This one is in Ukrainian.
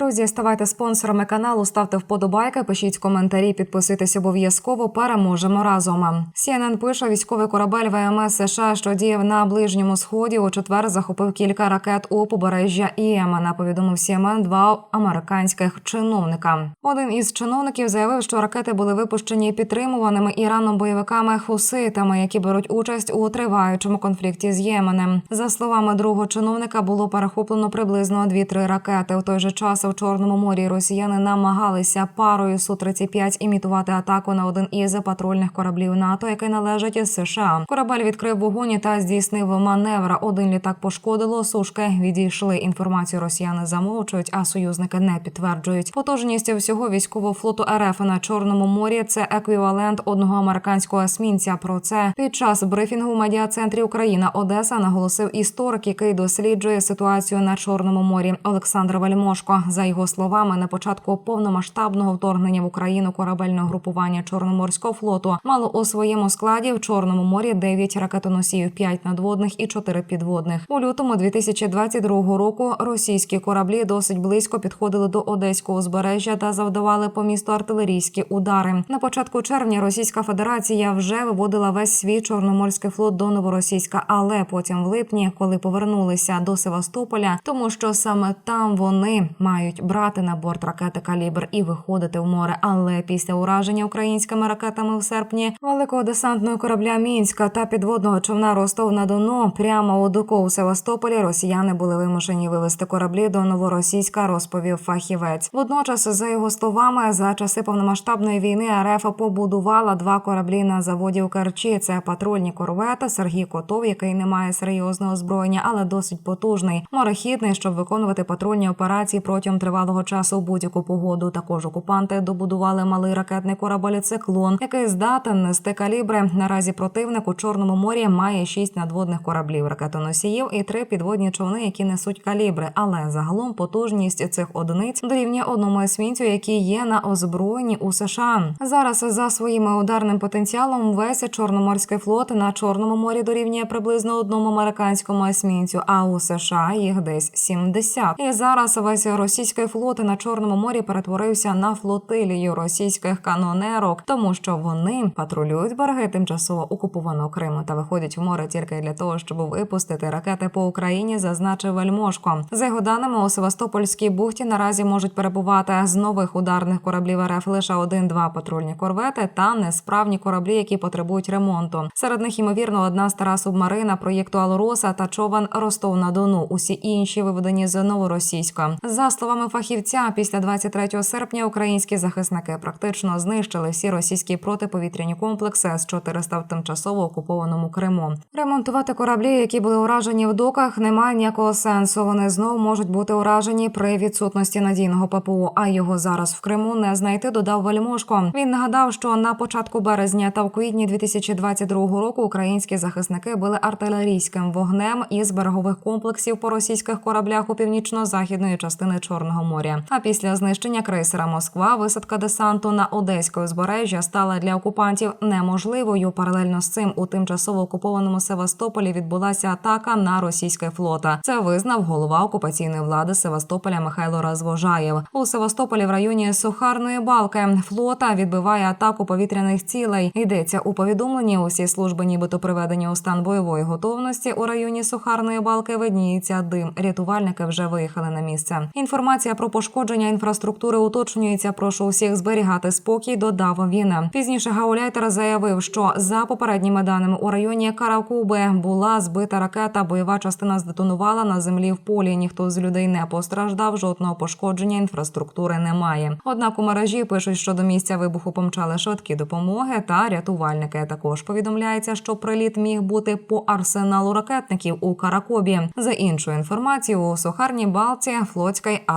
Друзі, ставайте спонсорами каналу, ставте вподобайки, пишіть коментарі, підписуйтесь обов'язково. Переможемо разом. CNN пише, військовий корабель ВМС США, що діяв на ближньому сході, у четвер захопив кілька ракет у побережжя Ємена. Повідомив CNN два американських чиновника. Один із чиновників заявив, що ракети були випущені підтримуваними Іраном бойовиками хуситами, які беруть участь у триваючому конфлікті з Єменем. За словами другого чиновника, було перехоплено приблизно 2-3 ракети. У той же час у Чорному морі росіяни намагалися парою су 35 імітувати атаку на один із патрульних кораблів НАТО, який належить США. Корабель відкрив вогонь та здійснив маневр. Один літак пошкодило. Сушки відійшли. Інформацію росіяни замовчують, а союзники не підтверджують. Потужність всього військового флоту РФ на Чорному морі це еквівалент одного американського есмінця. Про це під час брифінгу у медіа-центрі Україна Одеса наголосив історик, який досліджує ситуацію на Чорному морі. Олександр Вельмошко. За його словами, на початку повномасштабного вторгнення в Україну корабельне групування Чорноморського флоту мало у своєму складі в Чорному морі 9 ракетоносіїв, 5 надводних і 4 підводних. У лютому 2022 року російські кораблі досить близько підходили до одеського узбережжя та завдавали по місту артилерійські удари. На початку червня Російська Федерація вже виводила весь свій чорноморський флот до новоросійська, але потім в липні, коли повернулися до Севастополя, тому що саме там вони мають брати на борт ракети калібр і виходити в море. Але після ураження українськими ракетами в серпні великого десантного корабля Мінська та підводного човна Ростов на Дону прямо у доку у Севастополі росіяни були вимушені вивести кораблі до новоросійська, розповів фахівець. Водночас, за його словами, за часи повномасштабної війни РФ побудувала два кораблі на заводі у Керчі. Це патрульні корвети Сергій Котов, який не має серйозного озброєння, але досить потужний, морехідний, щоб виконувати патрульні операції протягом тривалого часу у будь-яку погоду. Також окупанти добудували малий ракетний корабель циклон, який здатен нести калібри. Наразі противник у чорному морі має шість надводних кораблів, ракетоносіїв і три підводні човни, які несуть калібри. Але загалом потужність цих одиниць дорівнює одному есмінцю, які є на озброєнні у США. Зараз за своїм ударним потенціалом весь чорноморський флот на чорному морі дорівнює приблизно одному американському есмінцю. А у США їх десь 70. І зараз весь російський флот на чорному морі перетворився на флотилію російських канонерок, тому що вони патрулюють береги тимчасово окупованого Криму та виходять в море тільки для того, щоб випустити ракети по Україні, зазначив Вельмошко. За його даними у Севастопольській бухті наразі можуть перебувати з нових ударних кораблів РФ лише один-два патрульні корвети та несправні кораблі, які потребують ремонту. Серед них ймовірно одна стара субмарина проєкту Алроса та човен Ростов на Дону. Усі інші виведені з новоросійська. За словами фахівця, після 23 серпня українські захисники практично знищили всі російські протиповітряні комплекси с 400 в тимчасово окупованому Криму. Ремонтувати кораблі, які були уражені в доках, немає ніякого сенсу. Вони знову можуть бути уражені при відсутності надійного ППО. А його зараз в Криму не знайти. Додав Вельмошко. Він нагадав, що на початку березня та в квітні 2022 року українські захисники били артилерійським вогнем із берегових комплексів по російських кораблях у північно-західної частини Чорного моря. А після знищення крейсера Москва висадка десанту на Одеське узбережжя стала для окупантів неможливою. Паралельно з цим у тимчасово окупованому Севастополі відбулася атака на російське флота. Це визнав голова окупаційної влади Севастополя Михайло Розвожаєв. У Севастополі в районі Сухарної балки флота відбиває атаку повітряних цілей. Йдеться у повідомленні. Усі служби, нібито приведені у стан бойової готовності у районі Сухарної балки. Видніється дим. Рятувальники вже виїхали на місце. Інформація про пошкодження інфраструктури уточнюється. Прошу усіх зберігати спокій. Додав він. Пізніше Гауляйтер заявив, що за попередніми даними у районі Каракуби була збита ракета. Бойова частина здетонувала на землі в полі. Ніхто з людей не постраждав. Жодного пошкодження інфраструктури немає. Однак у мережі пишуть, що до місця вибуху помчали швидкі допомоги та рятувальники. Також повідомляється, що приліт міг бути по арсеналу ракетників у Каракобі. За іншою інформацією, у Сухарній Балці флотський